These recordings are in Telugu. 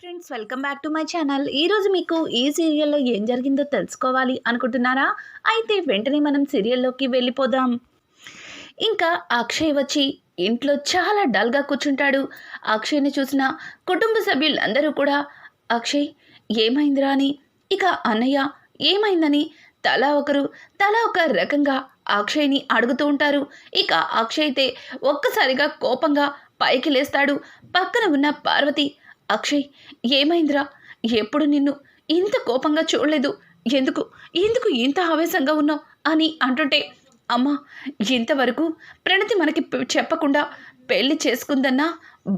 Friends welcome back to my channel ఈరోజు మీకు ఈ సీరియల్లో ఏం జరిగిందో తెలుసుకోవాలి అనుకుంటున్నారా? అయితే వెంటనే మనం సీరియల్లోకి వెళ్ళిపోదాం. ఇంకా అక్షయ్ వచ్చి ఇంట్లో చాలా డల్గా కూర్చుంటాడు. అక్షయ్ని చూసిన కుటుంబ సభ్యులందరూ కూడా అక్షయ్ ఏమైందిరా అని? ఇక అన్నయ్య ఏమైందని? తలా ఒకరు తలా ఒక రకంగా అక్షయ్ని అడుగుతూ ఉంటారు. ఇక అక్షయ్ అయితే ఒక్కసారిగా కోపంగా పైకి లేస్తాడు. పక్కన ఉన్న పార్వతి అక్షయ్ ఏమైందిరా? ఎప్పుడు నిన్ను ఇంత కోపంగా చూడలేదు? ఎందుకు? ఎందుకు ఇంత ఆవేశంగా ఉన్నావు? అని అంటుంటే అమ్మా ఇంతవరకు ప్రణతి మనకి చెప్పకుండా పెళ్ళి చేసుకుందన్న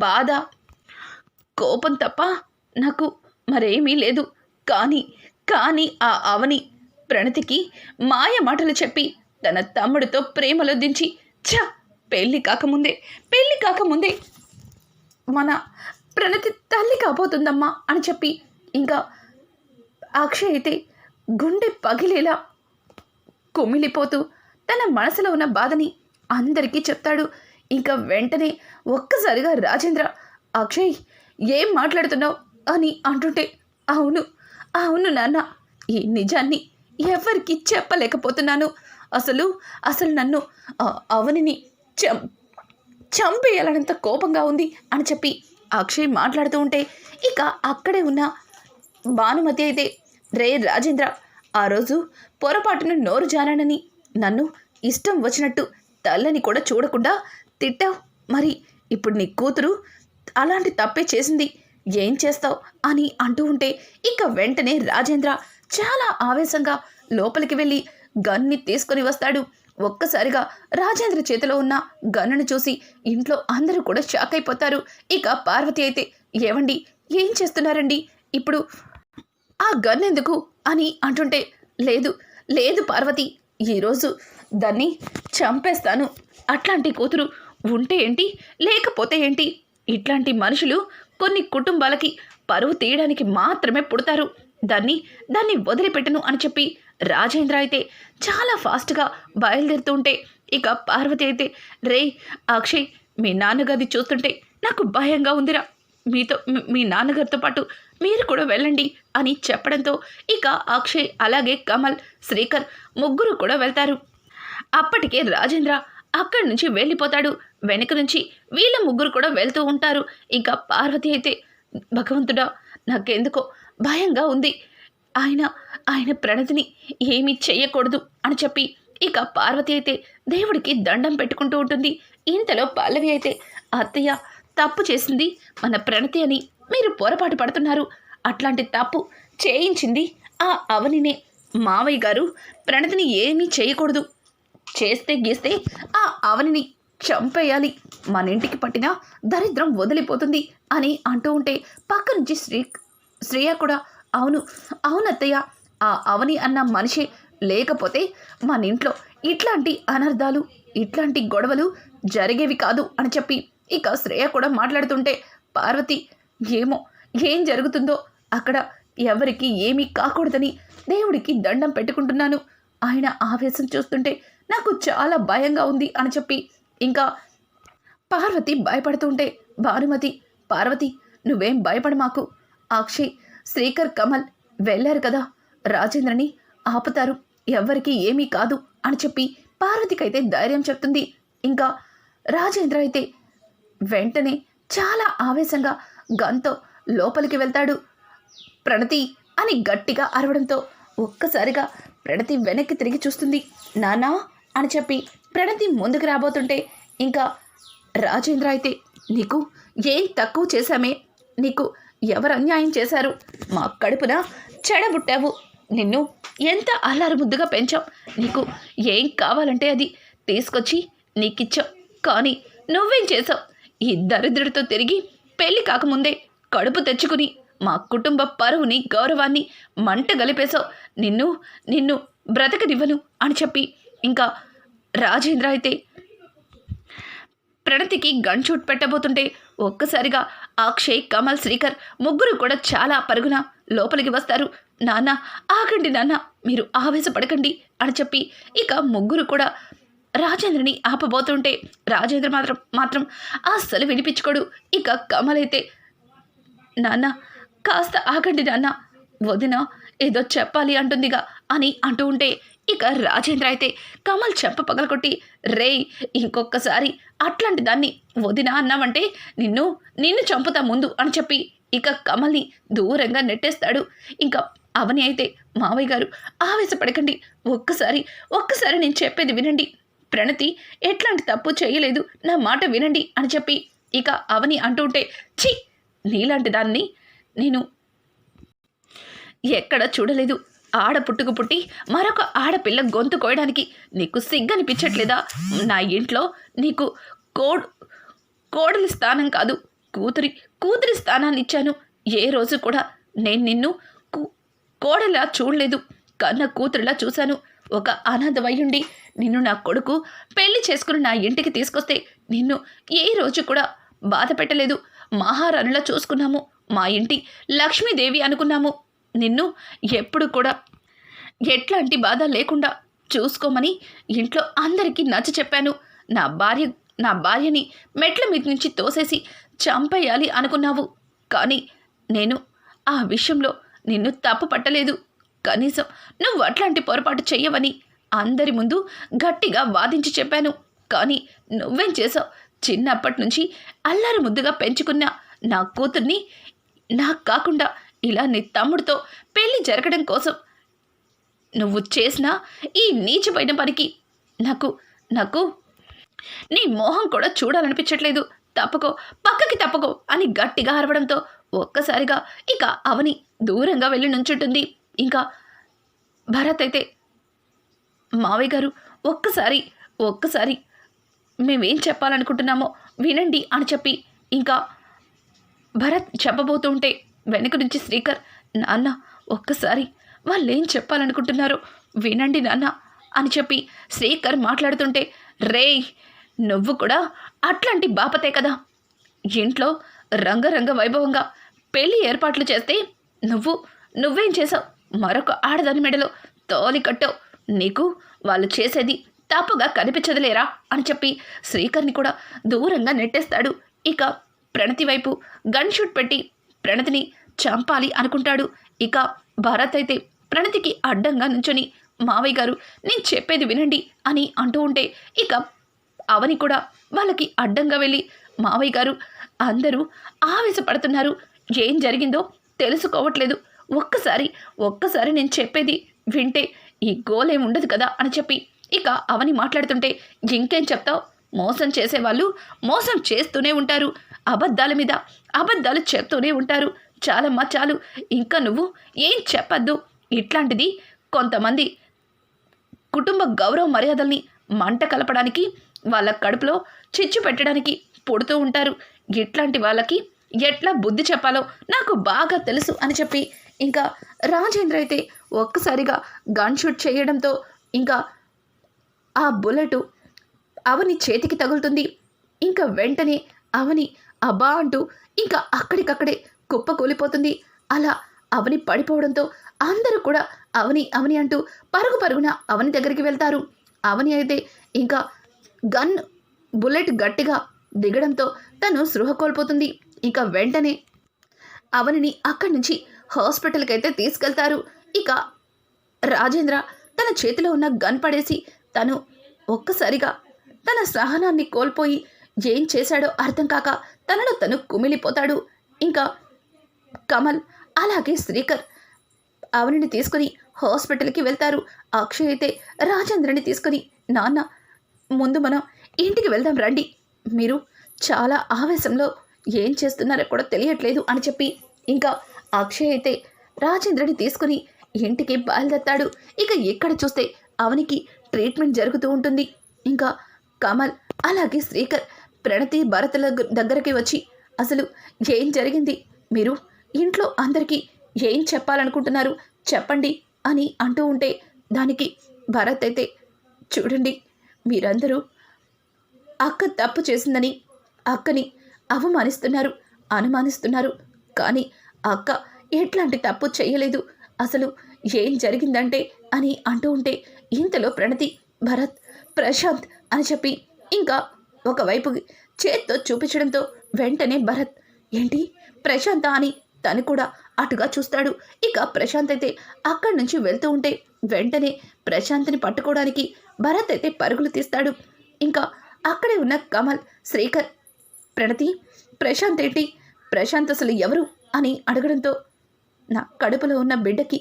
బాధ కోపం తప్ప నాకు మరేమీ లేదు. కానీ కానీ ఆ అవని ప్రణతికి మాయ మాటలు చెప్పి తన తమ్ముడితో ప్రేమలో దించి ఛ! పెళ్ళి కాకముందే పెళ్ళి కాకముందే మన ప్రణతి తల్లి కాబోతుందమ్మా అని చెప్పి ఇంకా అక్షయ్ అయితే గుండె పగిలేలా కుమిలిపోతూ తన మనసులో ఉన్న బాధని అందరికీ చెప్తాడు. ఇంకా వెంటనే ఒక్కసారిగా రాజేంద్ర అక్షయ్ ఏం మాట్లాడుతున్నావు? అని అంటుంటే అవును అవును నాన్న ఈ నిజాన్ని ఎవరికి చెప్పలేకపోతున్నాను. అసలు అసలు నన్ను అవనిని చం చంపేయాలనంత కోపంగా ఉంది అని చెప్పి అక్షయ్ మాట్లాడుతూ ఉంటే ఇక అక్కడే ఉన్న భానుమతి అయితే రే రాజేంద్ర ఆ రోజు పొరపాటున నోరు జారానని నన్ను ఇష్టం వచ్చినట్టు తల్లని కూడా చూడకుండా తిట్టావు. మరి ఇప్పుడు నీ కూతురు అలాంటి తప్పే చేసింది. ఏం చేస్తావు? అని అంటూ ఉంటే ఇక వెంటనే రాజేంద్ర చాలా ఆవేశంగా లోపలికి వెళ్ళి గన్ని తీసుకొని వస్తాడు. ఒక్కసారిగా రాజేంద్ర చేతిలో ఉన్న గన్నును చూసి ఇంట్లో అందరూ కూడా షాక్ అయిపోతారు. ఇక పార్వతి అయితే ఏవండి? ఏం చేస్తున్నారండి? ఇప్పుడు ఆ గన్ ఎందుకు? అని అంటుంటే లేదు లేదు పార్వతి ఈరోజు దాన్ని చంపేస్తాను. అట్లాంటి కూతురు ఉంటే ఏంటి? లేకపోతే ఏంటి? ఇట్లాంటి మనుషులు కొన్ని కుటుంబాలకి పరువు తీయడానికి మాత్రమే పుడతారు. దాన్ని దాన్ని వదిలిపెట్టను అని చెప్పి రాజేంద్ర అయితే చాలా ఫాస్ట్గా బయలుదేరుతూ ఉంటే ఇక పార్వతి అయితే రే అక్షయ్ మీ నాన్నగారిని చూస్తుంటే నాకు భయంగా ఉందిరా. మీతో మీ- మీ నాన్నగారితో పాటు మీరు కూడా వెళ్ళండి అని చెప్పడంతో ఇక అక్షయ్ అలాగే కమల్ శ్రీకర్ ముగ్గురు కూడా వెళ్తారు. అప్పటికే రాజేంద్ర అక్కడి నుంచి వెళ్ళిపోతాడు. వెనక నుంచి వీళ్ళ ముగ్గురు కూడా వెళ్తూ ఉంటారు. ఇక పార్వతి అయితే భగవంతుడా నాకెందుకో భయంగా ఉంది. ఆయన ఆయన ప్రణతిని ఏమీ చెయ్యకూడదు అని చెప్పి ఇక పార్వతి అయితే దేవుడికి దండం పెట్టుకుంటూ ఉంటుంది. ఇంతలో పల్లవి అయితే అత్తయ్య తప్పు చేసింది మన ప్రణతి అని మీరు పొరపాటు పడుతున్నారు. అట్లాంటి తప్పు చేయించింది ఆ అవనినే. మావయ్య గారు ప్రణతిని ఏమీ చేయకూడదు చేస్తే గీస్తే ఆ అవనిని చంపేయాలి. మన ఇంటికి పట్టిన దరిద్రం వదిలిపోతుంది అని అంటూ ఉంటే పక్క నుంచి శ్రీ శ్రేయ కూడా అవును అవునత్తయ్య. ఆ అవని అన్న మనిషి లేకపోతే మన ఇంట్లో ఇట్లాంటి అనర్థాలు ఇట్లాంటి గొడవలు జరిగేవి కాదు అని చెప్పి ఇక శ్రేయ కూడా మాట్లాడుతుంటే పార్వతి ఏమో ఏం జరుగుతుందో? అక్కడ ఎవరికి ఏమీ కాకూడదని దేవుడికి దండం పెట్టుకుంటున్నాను. ఆయన ఆవేశం చూస్తుంటే నాకు చాలా భయంగా ఉంది అని చెప్పి ఇంకా పార్వతి భయపడుతుంటే భానుమతి పార్వతి నువ్వేం భయపడ మాకు అక్షయ్ శ్రీకర్ కమల్ వెళ్ళారు కదా. రాజేంద్రని ఆపుతారు. ఎవ్వరికీ ఏమీ కాదు అని చెప్పి పార్వతికైతే ధైర్యం చెప్తుంది. ఇంకా రాజేంద్ర అయితే వెంటనే చాలా ఆవేశంగా గంతో లోపలికి వెళ్తాడు. ప్రణతి అని గట్టిగా అరవడంతో ఒక్కసారిగా ప్రణతి వెనక్కి తిరిగి చూస్తుంది. నానా అని చెప్పి ప్రణతి ముందుకు రాబోతుంటే ఇంకా రాజేంద్ర అయితే నీకు ఏం తక్కువ చేశామే? నీకు ఎవరు అన్యాయం చేశారు? మా కడుపున చెడబుట్టావు. నిన్ను ఎంత అల్లారు ముద్దుగా పెంచాం. నీకు ఏం కావాలంటే అది తీసుకొచ్చి నీకిచ్చాం. కానీ నువ్వేం చేసావు ఈ దరిద్రుడితో తిరిగి పెళ్ళి కాకముందే కడుపు తెచ్చుకుని మా కుటుంబ పరువుని గౌరవాన్ని మంట గలిపేశావు. నిన్ను నిన్ను బ్రతకనివ్వను అని చెప్పి ఇంకా రాజేంద్ర అయితే ప్రణతికి గన్ షూట్ పెట్టబోతుంటే ఒక్కసారిగా అక్షయ్ కమల్ శ్రీకర్ ముగ్గురు కూడా చాలా పరుగున లోపలికి వస్తారు. నాన్న ఆగండి నాన్న మీరు ఆవేశపడకండి అని చెప్పి ఇక ముగ్గురు కూడా రాజేంద్రని ఆపబోతుంటే రాజేంద్ర మాత్రం మాత్రం అస్సలు వినిపించుకోడు. ఇక కమల్ అయితే నాన్న కాస్త ఆగండి నాన్న వదిన ఏదో చెప్పాలి అంటుందిగా అని అంటూ ఉంటే ఇక రాజేంద్ర అయితే కమల్ చెంప పగలకొట్టి రేయ్ ఇంకొకసారి అట్లాంటి దాన్ని వదినా అన్నామంటే నిన్ను నిన్ను చంపుతా ముందు అని చెప్పి ఇక కమల్ని దూరంగా నెట్టేస్తాడు. ఇంకా అవని అయితే మావయ్య గారు ఆవేశపడకండి. ఒక్కసారి ఒక్కసారి నేను చెప్పేది వినండి. ప్రణతి ఎట్లాంటి తప్పు చేయలేదు. నా మాట వినండి అని చెప్పి ఇక అవని అంటుంటే ఛీ నీలాంటి దాన్ని నేను ఎక్కడ చూడలేదు. ఆడ పుట్టుకు పుట్టి మరొక ఆడపిల్ల గొంతు కోయడానికి నీకు సిగ్గనిపించట్లేదా? నా ఇంట్లో నీకు కోడ్ కోడలి స్థానం కాదు. కూతురి కూతురి స్థానాన్ని ఇచ్చాను ఏ రోజు కూడా నేను నిన్ను కోడలా చూడలేదు. కన్న కూతురులా చూశాను. ఒక అనాథమయ్యుండి నిన్ను నా కొడుకు పెళ్ళి చేసుకుని నా ఇంటికి తీసుకొస్తే నిన్ను ఏ రోజు కూడా బాధ పెట్టలేదు మహారాణిలా చూసుకున్నాము. మా ఇంటి లక్ష్మీదేవి అనుకున్నాము. నిన్ను ఎప్పుడు కూడా ఎట్లాంటి బాధ లేకుండా చూసుకోమని ఇంట్లో అందరికీ నచ్చ చెప్పాను. నా భార్య నా భార్యని మెట్ల మీద నుంచి తోసేసి చంపేయాలి అనుకున్నావు. కానీ నేను ఆ విషయంలో నిన్ను తప్పు పట్టలేదు. కనీసం నువ్వు అట్లాంటి పొరపాటు చెయ్యవని అందరి ముందు గట్టిగా వాదించి చెప్పాను. కానీ నువ్వేం చేసావు చిన్నప్పటి నుంచి అల్లరి ముద్దుగా పెంచుకున్న నా కూతుర్ని నాకు కాకుండా ఇలా నీ తమ్ముడితో పెళ్ళి జరగడం కోసం నువ్వు చేసిన ఈ నీచమైన పనికి నాకు నాకు నీ మోహం కూడా చూడాలనిపించట్లేదు. తప్పకో పక్కకి తప్పకో అని గట్టిగా అరవడంతో ఒక్కసారిగా ఇక అవని దూరంగా వెళ్ళి నుంచుంటుంది. ఇంకా భరత్ అయితే మావయ్య గారు ఒక్కసారి ఒక్కసారి మేమేం చెప్పాలనుకుంటున్నామో వినండి అని చెప్పి ఇంకా భరత్ చెప్పబోతుంటే వెనక నుంచి శ్రీకర్ నాన్న ఒక్కసారి వాళ్ళు ఏం చెప్పాలనుకుంటున్నారో వినండి నాన్న అని చెప్పి శ్రీకర్ మాట్లాడుతుంటే రేయ్ నువ్వు కూడా అట్లాంటి బాపతే కదా. ఇంట్లో రంగరంగ వైభవంగా పెళ్ళి ఏర్పాట్లు చేస్తే నువ్వు నువ్వేం చేసావు మరొక ఆడదాని మెడలో తోలి కట్టావు. నీకు వాళ్ళు చేసేది తప్పుగా కనిపించదులేరా అని చెప్పి శ్రీకర్ని కూడా దూరంగా నెట్టేస్తాడు. ఇక ప్రణతి వైపు గన్ షూట్ పెట్టి ప్రణతిని చంపాలి అనుకుంటాడు. ఇక భరత్ అయితే ప్రణతికి అడ్డంగా నుంచొని మావయ్య గారు నేను చెప్పేది వినండి అని అంటూ ఉంటే ఇక అవని కూడా వాళ్ళకి అడ్డంగా వెళ్ళి మావయ్య గారు అందరూ ఆవేశపడుతున్నారు. ఏం జరిగిందో తెలుసుకోవట్లేదు. ఒక్కసారి ఒక్కసారి నేను చెప్పేది వింటే ఈ గోలేం ఉండదు కదా అని చెప్పి ఇక అవని మాట్లాడుతుంటే ఇంకేం చెప్తావు? మోసం చేసేవాళ్ళు మోసం చేస్తూనే ఉంటారు. అబద్ధాల మీద అబద్ధాలు చెప్తూనే ఉంటారు. చాలమ్మా చాలు. ఇంకా నువ్వు ఏం చెప్పద్దు? ఇట్లాంటిది కొంతమంది కుటుంబ గౌరవ మర్యాదల్ని మంట కలపడానికి వాళ్ళ కడుపులో చిచ్చు పెట్టడానికి పుడుతూ ఉంటారు. ఇట్లాంటి వాళ్ళకి ఎట్లా బుద్ధి చెప్పాలో నాకు బాగా తెలుసు అని చెప్పి ఇంకా రాజేంద్ర అయితే ఒక్కసారిగా గన్ షూట్ చేయడంతో ఇంకా ఆ బుల్లెట్ అవని చేతికి తగులుతుంది. ఇంకా వెంటనే అవని అబా అంటూ ఇంకా అక్కడికక్కడే కుప్ప కూలిపోతుంది. అలా అవని పడిపోవడంతో అందరూ కూడా అవని అవని అంటూ పరుగు పరుగున అవని దగ్గరికి వెళ్తారు. అవని అయితే ఇంకా గన్ బుల్లెట్ గట్టిగా దిగడంతో తను సృహ కోల్పోతుంది. ఇంకా వెంటనే అవనిని అక్కడి నుంచి హాస్పిటల్కి అయితే తీసుకెళ్తారు. ఇక రాజేంద్ర తన చేతిలో ఉన్న గన్ పడేసి తను ఒక్కసారిగా తన సహనాన్ని కోల్పోయి ఏం చేశాడో అర్థం కాక తనను తను కుమిలిపోతాడు. ఇంకా కమల్ అలాగే శ్రీకర్ అవనిని తీసుకుని హాస్పిటల్కి వెళ్తారు. అక్షయ్ అయితే రాజేంద్రని తీసుకుని నాన్న ముందు మనం ఇంటికి వెళ్దాం రండి. మీరు చాలా ఆవేశంలో ఏం చేస్తున్నారో కూడా తెలియట్లేదు అని చెప్పి ఇంకా అక్షయ్ అయితే రాజేంద్రని తీసుకుని ఇంటికి బయలుదేరతాడు. ఇక ఎక్కడ చూస్తే అవనికి ట్రీట్మెంట్ జరుగుతూ ఉంటుంది. ఇంకా కమల్ అలాగే శ్రీకర్ ప్రణతి భరతుల దగ్గరికి వచ్చి అసలు ఏం జరిగింది? మీరు ఇంట్లో అందరికీ ఏం చెప్పాలనుకుంటున్నారు? చెప్పండి అని అంటూ ఉంటే దానికి భరత్ అయితే చూడండి మీరందరూ అక్క తప్పు చేసిందని అక్కని అవమానిస్తున్నారు అనుమానిస్తున్నారు. కానీ అక్క ఎట్లాంటి తప్పు చేయలేదు? అసలు ఏం జరిగిందంటే అని అంటూ ఉంటే ఇంతలో ప్రణతి భరత్ ప్రశాంత్ అని చెప్పి ఇంకా ఒకవైపు చేత్తో చూపించడంతో వెంటనే భరత్ ఏంటి? ప్రశాంత అని తను కూడా అటుగా చూస్తాడు. ఇక ప్రశాంత్ అయితే అక్కడి నుంచి వెళ్తూ ఉంటే వెంటనే ప్రశాంత్ని పట్టుకోవడానికి భరత్ అయితే పరుగులు తీస్తాడు. ఇంకా అక్కడే ఉన్న కమల్ శ్రీకర్ ప్రణతి ప్రశాంత్ ఏంటి? ప్రశాంత్ అసలు ఎవరు? అని అడగడంతో నా కడుపులో ఉన్న బిడ్డకి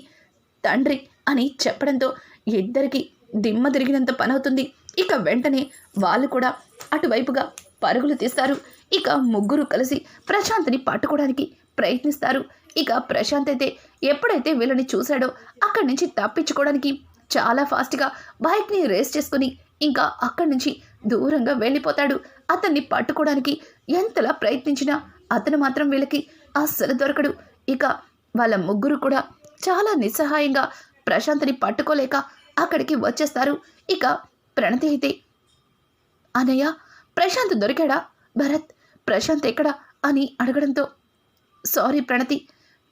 తండ్రి అని చెప్పడంతో ఇద్దరికి దిమ్మ తిరిగినంత పనవుతుంది. ఇక వెంటనే వాళ్ళు కూడా అటువైపుగా పరుగులు తీస్తారు. ఇక ముగ్గురు కలిసి ప్రశాంత్ని పట్టుకోవడానికి ప్రయత్నిస్తారు. ఇక ప్రశాంత్ అయితే ఎప్పుడైతే వీళ్ళని చూశాడో అక్కడి నుంచి తప్పించుకోవడానికి చాలా ఫాస్ట్గా బైక్ని రేస్ చేసుకుని ఇంకా అక్కడి నుంచి దూరంగా వెళ్ళిపోతాడు. అతన్ని పట్టుకోవడానికి ఎంతలా ప్రయత్నించినా అతను మాత్రం వీళ్ళకి అస్సలు దొరకడు. ఇక వాళ్ళ ముగ్గురు కూడా చాలా నిస్సహాయంగా ప్రశాంత్ని పట్టుకోలేక అక్కడికి వచ్చేస్తారు. ఇక ప్రణతి అయితే అనయ్య ప్రశాంత్ దొరికాడా? భరత్ ప్రశాంత్ ఎక్కడా? అని అడగడంతో సారీ ప్రణతి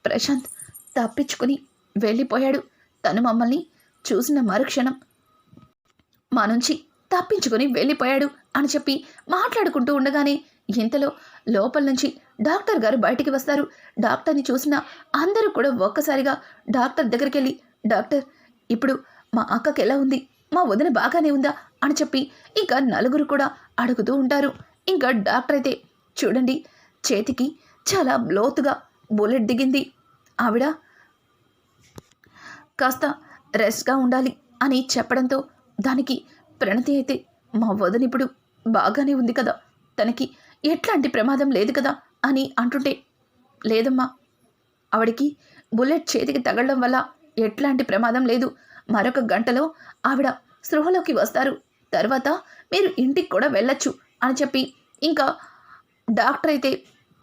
ప్రశాంత్ తప్పించుకుని వెళ్ళిపోయాడు. తను మమ్మల్ని చూసిన మరుక్షణం మా నుంచి తప్పించుకుని వెళ్ళిపోయాడు అని చెప్పి మాట్లాడుకుంటూ ఉండగానే ఇంతలో లోపల నుంచి డాక్టర్ గారు బయటికి వస్తారు. డాక్టర్ని చూసిన అందరూ కూడా ఒక్కసారిగా డాక్టర్ దగ్గరికి వెళ్ళి డాక్టర్ ఇప్పుడు మా అక్కకి ఎలా ఉంది? మా వదిన బాగానే ఉందా? అని చెప్పి ఇంకా నలుగురు కూడా అడుగుతూ ఉంటారు. ఇంకా డాక్టర్ అయితే చూడండి చేతికి చాలా లోతుగా బుల్లెట్ దిగింది. ఆవిడ కాస్త రెస్ట్గా ఉండాలి అని చెప్పడంతో దానికి ప్రణతి అయితే మా వదిన ఇప్పుడు బాగానే ఉంది కదా తనకి ఎట్లాంటి ప్రమాదం లేదు కదా అని అంటుంటే లేదమ్మా ఆవిడకి బుల్లెట్ చేతికి తగలడం వల్ల ఎట్లాంటి ప్రమాదం లేదు. మరొక గంటలో ఆవిడ స్పృహలోకి వస్తారు. తర్వాత మీరు ఇంటికి కూడా వెళ్ళొచ్చు అని చెప్పి ఇంకా డాక్టర్ అయితే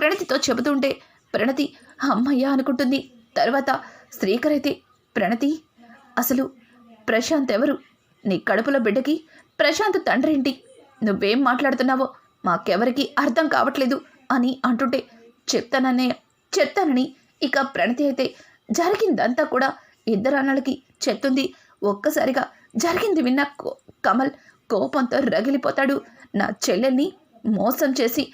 ప్రణతితో చెబుతుంటే ప్రణతి అమ్మయ్య అనుకుంటుంది. తర్వాత శ్రీకర్ అయితే ప్రణతి అసలు ప్రశాంత్ ఎవరు? నీ కడుపులో బిడ్డకి ప్రశాంత్ తండ్రి ఏంటి? నువ్వేం మాట్లాడుతున్నావో మాకెవరికి అర్థం కావట్లేదు అని అంటుంటే చెప్తాననే చెప్తానని ఇక ప్రణతి అయితే జరిగిందంతా కూడా ఇద్దరు అన్నలకి చెప్తుంది. ఒక్కసారిగా జరిగింది విన్న కో- కమల్ కోపంతో రగిలిపోతాడు. నా చెల్లెల్ని మోసం చేసి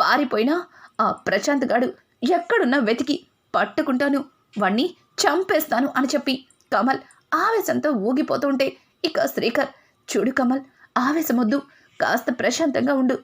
పారిపోయినా ఆ ప్రశాంత్ గాడు ఎక్కడున్నా వెతికి పట్టుకుంటాను. వాణ్ణి చంపేస్తాను అని చెప్పి కమల్ ఆవేశంతో ఊగిపోతుంటే ఇక శ్రీకర్ చూడు కమల్ ఆవేశమొద్దు. కాస్త ప్రశాంతంగా ఉండు.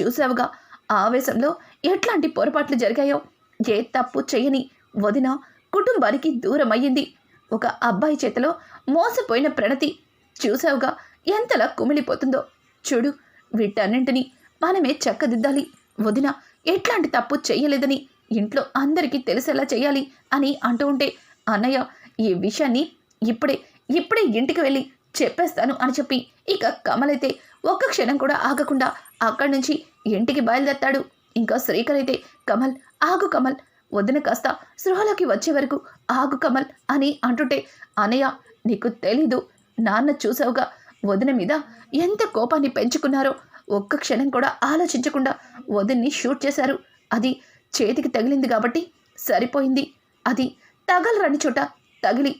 చూసావుగా ఆవేశంలో ఎట్లాంటి పొరపాట్లు జరిగాయో? ఏ తప్పు చేయని వదిన కుటుంబానికి దూరం అయ్యింది ఒక అబ్బాయి చేతిలో మోసపోయిన ప్రణతి చూసావుగా ఎంతలా కుమిలిపోతుందో. చూడు వీటన్నింటినీ మనమే చక్కదిద్దాలి. వదిన ఎట్లాంటి తప్పు చేయలేదని ఇంట్లో అందరికీ తెలిసేలా చేయాలి అని అంటూ ఉంటే అన్నయ్య ఈ విషయాన్ని ఇప్పుడే ఇప్పుడే ఇంటికి వెళ్ళి చెప్పేస్తాను అని చెప్పి ఇక కమలైతే ఒక్క క్షణం కూడా ఆగకుండా అక్కడి నుంచి ఇంటికి బయలుదేరతాడు. ఇంకా శ్రీకర్ అయితే కమల్ ఆగు కమల్ వదిన కాస్త సృహలోకి వచ్చే వరకు ఆగు కమల్ అని అంటుంటే అనయ్య నీకు తెలీదు. నాన్న చూసావుగా వదిన మీద ఎంత కోపాన్ని పెంచుకున్నారో ఒక్క క్షణం కూడా ఆలోచించకుండా వదిన్ని షూట్ చేశారు. అది చేతికి తగిలింది కాబట్టి సరిపోయింది. అది తగలరని చోట తగిలి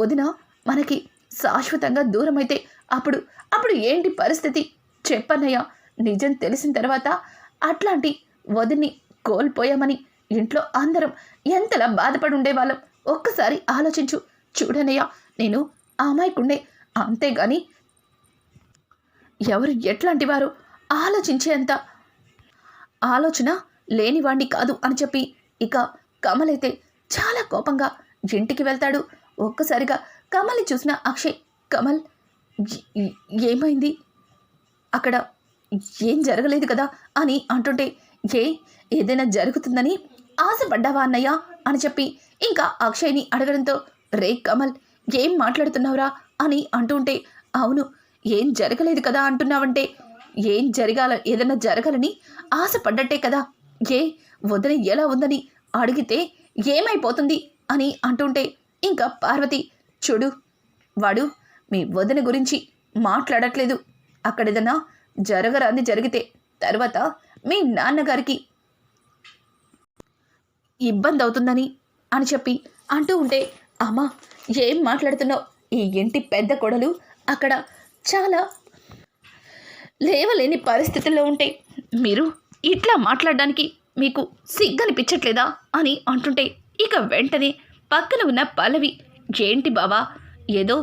వదిన మనకి శాశ్వతంగా దూరమైతే అప్పుడు అప్పుడు ఏంటి పరిస్థితి? చెప్పన్నయ్య నిజం తెలిసిన తర్వాత అట్లాంటి వదిన్ని కోల్పోయామని ఇంట్లో అందరం ఎంతలా బాధపడి ఉండేవాళ్ళం ఒక్కసారి ఆలోచించు. చూడనయ్య నేను ఆ అమ్మాయికుండే అంతేగాని ఎవరు ఎట్లాంటి వారు ఆలోచించేంత ఆలోచన లేనివాణ్ణి కాదు అని చెప్పి ఇక కమలైతే చాలా కోపంగా ఇంటికి వెళ్తాడు. ఒక్కసారిగా కమల్ని చూసిన అక్షయ్ కమల్ ఏమైంది? అక్కడ ఏం జరగలేదు కదా? అని అంటుంటే ఏ ఏదైనా జరుగుతుందని ఆశపడ్డావా అన్నయ్య? అని చెప్పి ఇంకా అక్షయ్ని అడగడంతో రే కమల్ ఏం మాట్లాడుతున్నావురా? అని అంటుంటే అవును ఏం జరగలేదు కదా అంటున్నావంటే ఏం జరగాల ఏదైనా జరగాలని ఆశపడ్డట్టే కదా. ఏ వదిన ఎలా ఉందని అడిగితే ఏమైపోతుంది? అని అంటుంటే ఇంకా పార్వతి చూడు వాడు మీ వదిన గురించి మాట్లాడట్లేదు. అక్కడ ఏదైనా జరగరాంది జరిగితే తర్వాత మీ నాన్నగారికి ఇబ్బంది అవుతుందని అని చెప్పి అంటూ ఉంటే అమ్మా ఏం మాట్లాడుతున్నావు? ఈ ఇంటి పెద్ద కొడలు అక్కడ చాలా లేవలేని పరిస్థితుల్లో ఉంటే మీరు ఇట్లా మాట్లాడడానికి మీకు సిగ్గనిపించట్లేదా అని అంటుంటే ఇక వెంటనే పక్కన ఉన్న పల్లవి ఏంటి బావా ఏదో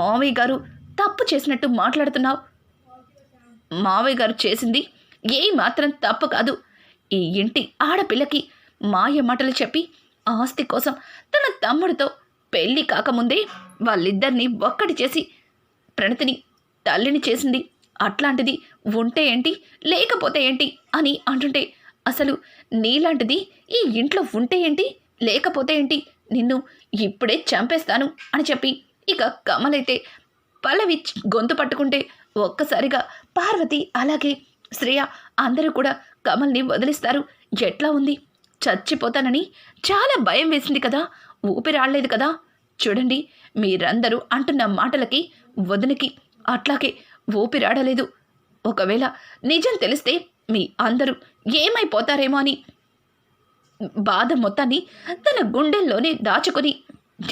మావయ్య గారు తప్పు చేసినట్టు మాట్లాడుతున్నావు? మావయ్య గారు చేసింది ఏ మాత్రం తప్పు కాదు. ఈ ఇంటి ఆడపిల్లకి మాయ మాటలు చెప్పి ఆస్తి కోసం తన తమ్ముడితో పెళ్ళి కాకముందే వాళ్ళిద్దరినీ ఒక్కటి చేసి ప్రణతిని తల్లిని చేసింది. అట్లాంటిది ఉంటే ఏంటి లేకపోతే ఏంటి అని అంటుంటే అసలు నీలాంటిది ఈ ఇంట్లో ఉంటే ఏంటి లేకపోతే ఏంటి నిన్ను ఇప్పుడే చంపేస్తాను అని చెప్పి ఇక కమలైతే పల్లవి గొంతు పట్టుకుంటే ఒక్కసారిగా పార్వతి అలాగే శ్రేయ అందరూ కూడా కమల్ని వదిలిస్తారు. ఎట్లా ఉంది? చచ్చిపోతానని చాలా భయం వేసింది కదా. ఊపి రాలేదు కదా. చూడండి మీరందరూ అంటున్న మాటలకి వదినకి అట్లాగే ఊపిరాడలేదు. ఒకవేళ నిజం తెలిస్తే మీ అందరూ ఏమైపోతారేమో అని బాధ మొత్తాన్ని తన గుండెల్లోనే దాచుకొని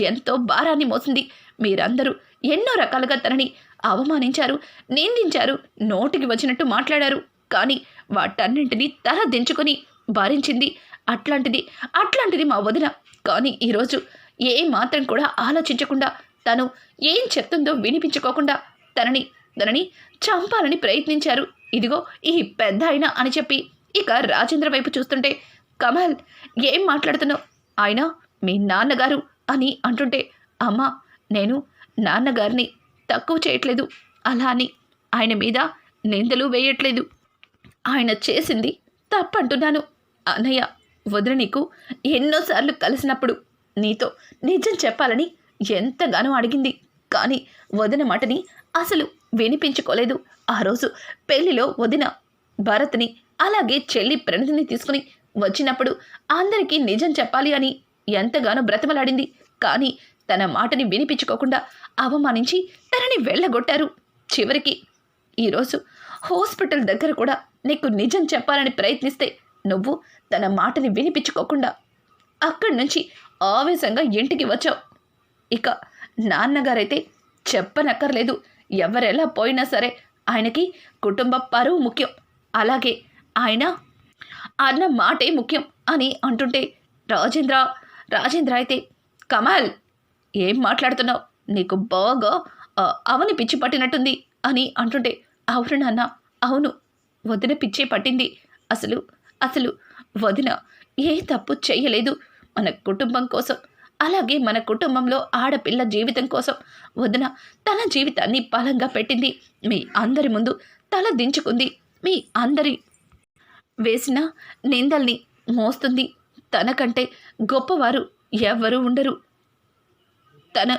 ఎంతో భారాన్ని మోసింది. మీరందరూ ఎన్నో రకాలుగా తనని అవమానించారు నిందించారు నోటికి వచ్చినట్టు మాట్లాడారు. కానీ వాటన్నింటినీ తల దించుకొని భరించింది అట్లాంటిది అట్లాంటిది మా వదిన. కానీ ఈరోజు ఏ మాత్రం కూడా ఆలోచించకుండా తను ఏం చెప్తుందో వినిపించుకోకుండా తనని తనని చంపాలని ప్రయత్నించారు. ఇదిగో ఈ పెద్ద ఆయన అని చెప్పి ఇక రాజేంద్ర వైపు చూస్తుంటే కమల్ ఏం మాట్లాడుతున్నావు? ఆయన మీ నాన్నగారు అని అంటుంటే అమ్మ నేను నాన్నగారిని తక్కువ చేయట్లేదు. అలా అని ఆయన మీద నిందలు వేయట్లేదు. ఆయన చేసింది తప్పంటున్నాను. అన్నయ్య వదిన నీకు ఎన్నోసార్లు కలిసినప్పుడు నీతో నిజం చెప్పాలని ఎంతగానో అడిగింది. కానీ వదిన మాటని అసలు వినిపించుకోలేదు. ఆ రోజు పెళ్ళిలో వదిన భరత్ని అలాగే చెల్లి ప్రణతిని తీసుకుని వచ్చినప్పుడు అందరికీ నిజం చెప్పాలి అని ఎంతగానో బ్రతమలాడింది. కానీ తన మాటని వినిపించుకోకుండా అవమానించి తనని వెళ్ళగొట్టారు. చివరికి ఈరోజు హాస్పిటల్ దగ్గర కూడా నీకు నిజం చెప్పాలని ప్రయత్నిస్తే నువ్వు తన మాటని వినిపించుకోకుండా అక్కడి నుంచి ఆవేశంగా ఇంటికి వచ్చావు. ఇక నాన్నగారైతే చెప్పనక్కర్లేదు. ఎవరెలా పోయినా సరే ఆయనకి కుటుంబ పరువు ముఖ్యం. అలాగే ఆయన అన్న మాటే ముఖ్యం అని అంటుంటే రాజేంద్ర రాజేంద్ర అయితే కమల్ ఏం మాట్లాడుతున్నావు? నీకు బాగా అవని పిచ్చి పట్టినట్టుంది అని అంటుంటే అవును నాన్న అవును. వదిన పిచ్చి పట్టింది. అసలు అసలు వదిన ఏ తప్పు చేయలేదు. మన కుటుంబం కోసం అలాగే మన కుటుంబంలో ఆడపిల్ల జీవితం కోసం వదిన తన జీవితాన్ని బలంగా పెట్టింది. మీ అందరి ముందు తల దించుకుంది. మీ అందరి వేసిన నిందల్ని మోస్తుంది. తనకంటే గొప్పవారు ఎవ్వరూ ఉండరు. తన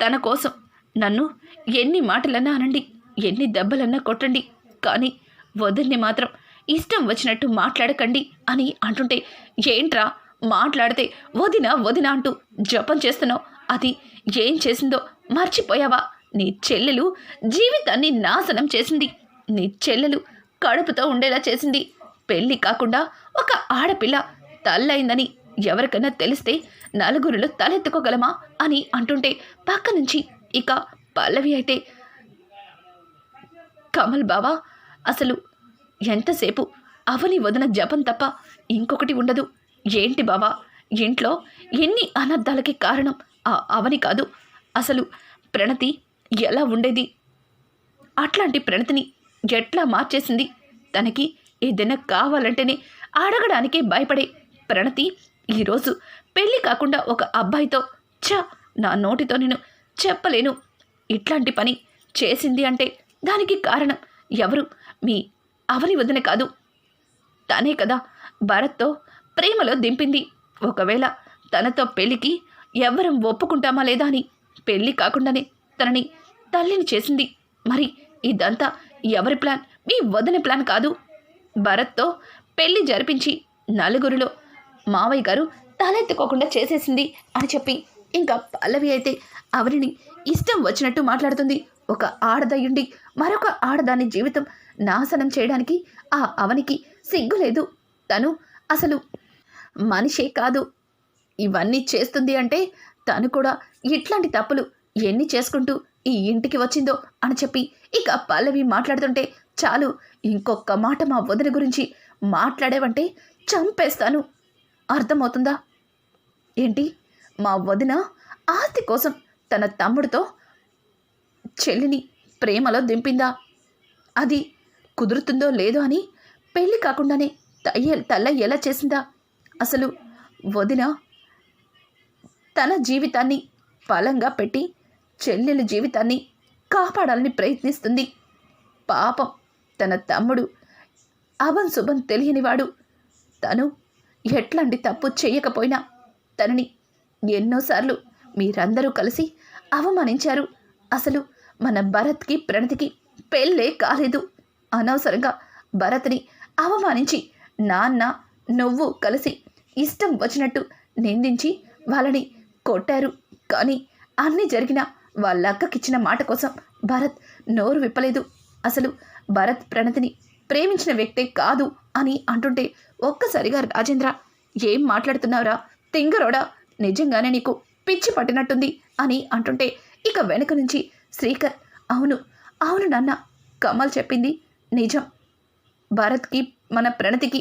తన కోసం నన్ను ఎన్ని మాటలన్నా అనండి ఎన్ని దెబ్బలన్నా కొట్టండి. కానీ వదిన్ని మాత్రం ఇష్టం వచ్చినట్టు మాట్లాడకండి అని అంటుంటే ఏంట్రా? మాట్లాడితే వదిన వదిన అంటూ జపం చేస్తున్నావు. అది ఏం చేసిందో మర్చిపోయావా? నీ చెల్లెలు జీవితాన్ని నాశనం చేసింది. నీ చెల్లెలు కడుపుతో ఉండేలా చేసింది. పెళ్ళి కాకుండా ఒక ఆడపిల్ల తల్లయిందని ఎవరికైనా తెలిస్తే నలుగురిలో తలెత్తుకోగలమా? అని అంటుంటే పక్క నుంచి ఇక పల్లవి అయితే కమల్ బావా అసలు ఎంతసేపు? అవని వదిన జపం తప్ప ఇంకొకటి ఉండదు. ఏంటి బావా? ఇంట్లో ఎన్ని అనర్థాలకి కారణం? ఆ అవని కాదు. అసలు ప్రణతి ఎలా ఉండేది? అట్లాంటి ప్రణతిని ఎట్లా మార్చేసింది? తనకి ఏదైనా కావాలంటేనే అడగడానికే భయపడే ప్రణతి ఈరోజు పెళ్ళి కాకుండా ఒక అబ్బాయితో ఛ నా నోటితో నేను చెప్పలేను. ఇట్లాంటి పని చేసింది అంటే దానికి కారణం ఎవరు? మీ అవని వదిన కాదు. తనే కదా భరత్తో ప్రేమలో దింపింది. ఒకవేళ తనతో పెళ్ళికి ఎవ్వరం ఒప్పుకుంటామా లేదా అని పెళ్ళి కాకుండానే తనని తల్లిని చేసింది. మరి ఇదంతా ఎవరి ప్లాన్? మీ వదిన ప్లాన్ కాదు. భరత్తో పెళ్ళి జరిపించి నలుగురిలో మావయ్య గారు తలెత్తుకోకుండా చేసేసింది అని చెప్పి ఇంకా పల్లవి అయితే అవనిని ఇష్టం వచ్చినట్టు మాట్లాడుతుంది. ఒక ఆడదయ్యుండి మరొక ఆడదాని జీవితం నాశనం చేయడానికి ఆ అవనికి సిగ్గు లేదు. తను అసలు మనిషే కాదు. ఇవన్నీ చేస్తుంది అంటే తను కూడా ఇట్లాంటి తప్పులు ఎన్ని చేసుకుంటూ ఈ ఇంటికి వచ్చిందో అని చెప్పి ఇక పల్లవి మాట్లాడుతుంటే చాలు ఇంకొక మాట మా వదిన గురించి మాట్లాడేవంటే చంపేస్తాను. అర్థమవుతుందా? ఏంటి? మా వదిన ఆస్తి కోసం తన తమ్ముడితో చెల్లిని ప్రేమలో దింపిందా? అది కుదురుతుందో లేదో అని పెళ్ళి కాకుండానే తయ్య తల్ల ఎలా చేసిందా? అసలు వదిన తన జీవితాన్ని బలంగా పెట్టి చెల్లెల జీవితాన్ని కాపాడాలని ప్రయత్నిస్తుంది. పాపం తన తమ్ముడు అభం శుభం తెలియనివాడు తను ఎట్లాంటి తప్పు చేయకపోయినా తనని ఎన్నోసార్లు మీరందరూ కలిసి అవమానించారు. అసలు మన భరత్కి ప్రణతికి పెళ్ళే కాలేదు. అనవసరంగా భరత్ని అవమానించి నాన్న నువ్వు కలిసి ఇష్టం వచ్చినట్టు నిందించి వాళ్ళని కొట్టారు. కానీ అన్నీ జరిగిన వాళ్ళ అక్కకిచ్చిన మాట కోసం భరత్ నోరు విప్పలేదు. అసలు భరత్ ప్రణతిని ప్రేమించిన వ్యక్తే కాదు అని అంటుంటే ఒక్కసారిగా రాజేంద్ర ఏం మాట్లాడుతున్నావురా? తింగరోడా? నిజంగానే నీకు పిచ్చి పట్టినట్టుంది అని అంటుంటే ఇక వెనుక నుంచి శ్రీకర్ అవును అవును నాన్న కమల్ చెప్పింది నిజం. భరత్కి మన ప్రణతికి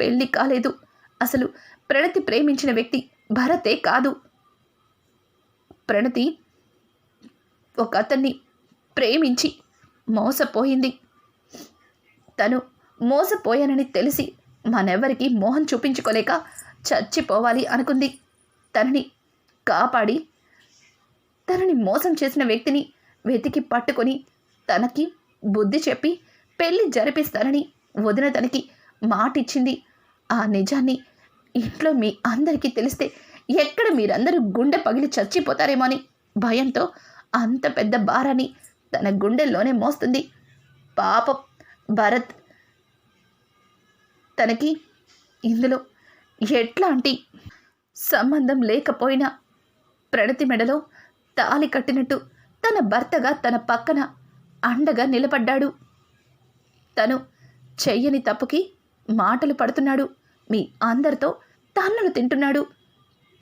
పెళ్ళి కాలేదు. అసలు ప్రణతి ప్రేమించిన వ్యక్తి భరతే కాదు. ప్రణతి ఒక అతన్ని ప్రేమించి మోసపోయింది. తను మోసపోయానని తెలిసి మనెవరికి మోహం చూపించుకోలేక చచ్చిపోవాలి అనుకుంది. తనని కాపాడి తనని మోసం చేసిన వ్యక్తిని వెతికి పట్టుకొని తనకి బుద్ధి చెప్పి పెళ్ళి జరిపిస్తానని వదిన తనకి మాటిచ్చింది. ఆ నిజాన్ని ఇంట్లో మీ అందరికీ తెలిస్తే ఎక్కడ మీరందరూ గుండె పగిలి చచ్చిపోతారేమో అని భయంతో అంత పెద్ద భారాన్ని తన గుండెల్లోనే మోస్తుంది. పాపం భరత్ తనకి ఇందులో ఎట్లాంటి సంబంధం లేకపోయినా ప్రణతి మెడలో తాలి కట్టినట్టు తన భర్తగా తన పక్కన అండగా నిలబడ్డాడు. తను చెయ్యని తప్పుకి మాటలు పడుతున్నాడు. మీ అందరితో తన్నులు తింటున్నాడు.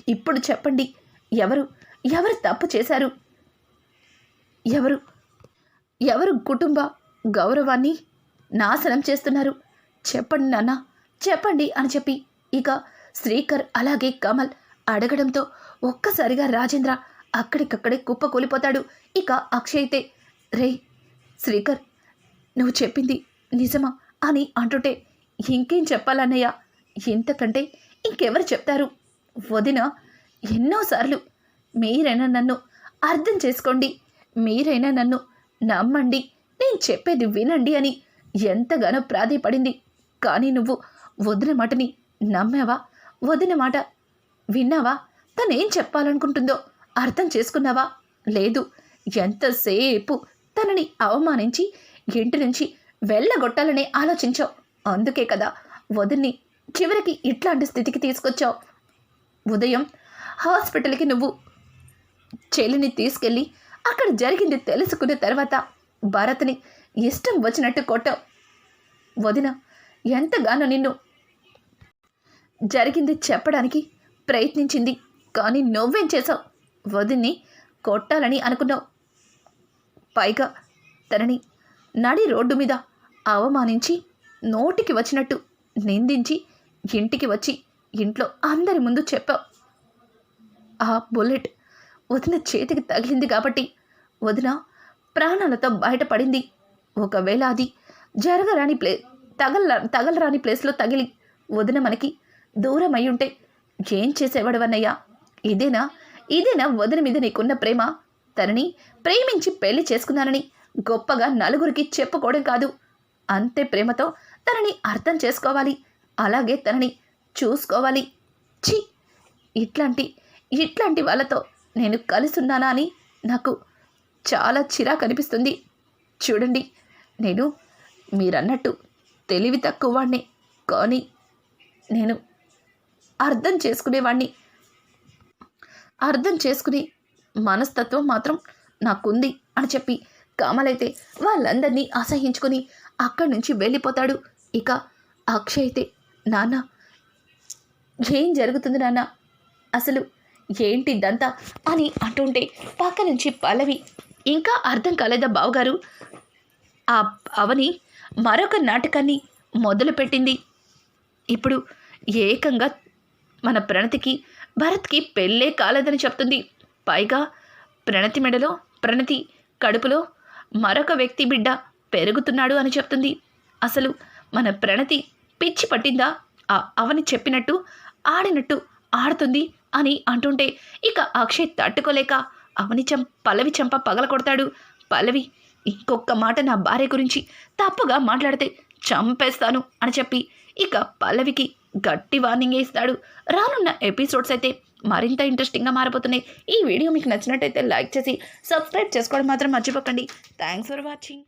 ఇప్పుడు చెప్పండి ఎవరు ఎవరు తప్పు చేశారు? ఎవరు ఎవరు కుటుంబ గౌరవాన్ని నాశనం చేస్తున్నారు? చెప్పండి నాన్న చెప్పండి అని చెప్పి ఇక శ్రీకర్ అలాగే కమల్ అడగడంతో ఒక్కసారిగా రాజేంద్ర అక్కడికక్కడే కుప్ప కూలిపోతాడు. ఇక అక్షయ్ అయితే రే శ్రీకర్ నువ్వు చెప్పింది నిజమా? అని అంటుంటే ఇంకేం చెప్పాలన్నయ్య? ఇంతకంటే ఇంకెవరు చెప్తారు? వదిన ఎన్నోసార్లు మీరైనా నన్ను అర్థం చేసుకోండి. మీరైనా నన్ను నమ్మండి. నేను చెప్పేది వినండి అని ఎంతగానో ప్రాధేయపడింది. కానీ నువ్వు వదిన మాటని నమ్మావా? వదిన మాట విన్నావా? తనేం చెప్పాలనుకుంటుందో? అర్థం చేసుకున్నావా? లేదు. ఎంతసేపు తనని అవమానించి ఇంటి నుంచి వెళ్ళగొట్టాలనే ఆలోచించావు? అందుకే కదా వదిన్ని చివరికి ఇట్లాంటి స్థితికి తీసుకొచ్చావు. ఉదయం హాస్పిటల్కి నువ్వు చెల్లిని తీసుకెళ్ళి అక్కడ జరిగింది తెలుసుకున్న తర్వాత భరత్ని ఇష్టం వచ్చినట్టు కొట్టావు. వదిన ఎంతగానో నిన్ను జరిగింది చెప్పడానికి ప్రయత్నించింది కానీ నువ్వేం చేసావు వదిన్ని కొట్టాలని అనుకున్నావు. పైగా తనని నడి రోడ్డు మీద అవమానించి నోటికి వచ్చినట్టు నిందించి ఇంటికి వచ్చి ఇంట్లో అందరి ముందు చెప్పావు. ఆ బుల్లెట్ వదిన చేతికి తగిలింది కాబట్టి వదిన ప్రాణాలతో బయటపడింది. ఒకవేళ అది జరగరాని ప్లే తగల తగలరాని ప్లేస్లో తగిలి వదిన మనకి దూరం అయ్యుంటే ఏం ఏం చేసేవాడవన్నయ్యా ఇదేనా ఇదేనా వదిన మీద నీకున్న ప్రేమ. తనని ప్రేమించి పెళ్ళి చేసుకున్నానని గొప్పగా నలుగురికి చెప్పుకోవడం కాదు. అంతే ప్రేమతో తనని అర్థం చేసుకోవాలి. అలాగే తనని చూసుకోవాలి. ఛీ! ఇట్లాంటి ఇట్లాంటి వాళ్ళతో నేను కలిసున్నానా అని నాకు చాలా చిరా కనిపిస్తుంది చూడండి నేను మీరన్నట్టు తెలివి తక్కువ వాడిని కానీ నేను అర్థం చేసుకునేవాడిని అర్థం చేసుకుని మనస్తత్వం మాత్రం నాకుంది అని చెప్పి కామలైతే వాళ్ళందరినీ అసహించుకొని అక్కడి నుంచి వెళ్ళిపోతాడు. ఇక అక్షయ్ అయితే నాన్న ఏం జరుగుతుంది నాన్న? అసలు ఏంటి ఇదంతా? అని అంటుంటే పక్క నుంచి పల్లవి ఇంకా అర్థం కాలేదా బావగారు? ఆ అవని మరొక నాటకాన్ని మొదలుపెట్టింది. ఇప్పుడు ఏకంగా మన ప్రణతికి భరత్కి పెళ్ళే కాలేదని చెప్తుంది. పైగా ప్రణతి మెడలో ప్రణతి కడుపులో మరొక వ్యక్తి బిడ్డ పెరుగుతున్నాడు అని చెప్తుంది. అసలు మన ప్రణతి పిచ్చి పట్టిందా? ఆ అవని చెప్పినట్టు ఆడినట్టు ఆడుతుంది అని అంటుంటే ఇక అక్షయ్ తట్టుకోలేక అవని చం పల్లవి చంప పగల కొడతాడు. పల్లవి ఇంకొక మాట నా భార్య గురించి తప్పుగా మాట్లాడితే చంపేస్తాను అని చెప్పి ఇక పల్లవికి గట్టి వార్నింగ్ ఇస్తాడు. రానున్న ఎపిసోడ్స్ అయితే మరింత ఇంట్రెస్టింగ్గా మారిపోతున్నాయి ఈ వీడియో మీకు నచ్చినట్టయితే లైక్ చేసి సబ్స్క్రైబ్ చేసుకోవడం మాత్రం మర్చిపోకండి. Thanks for watching.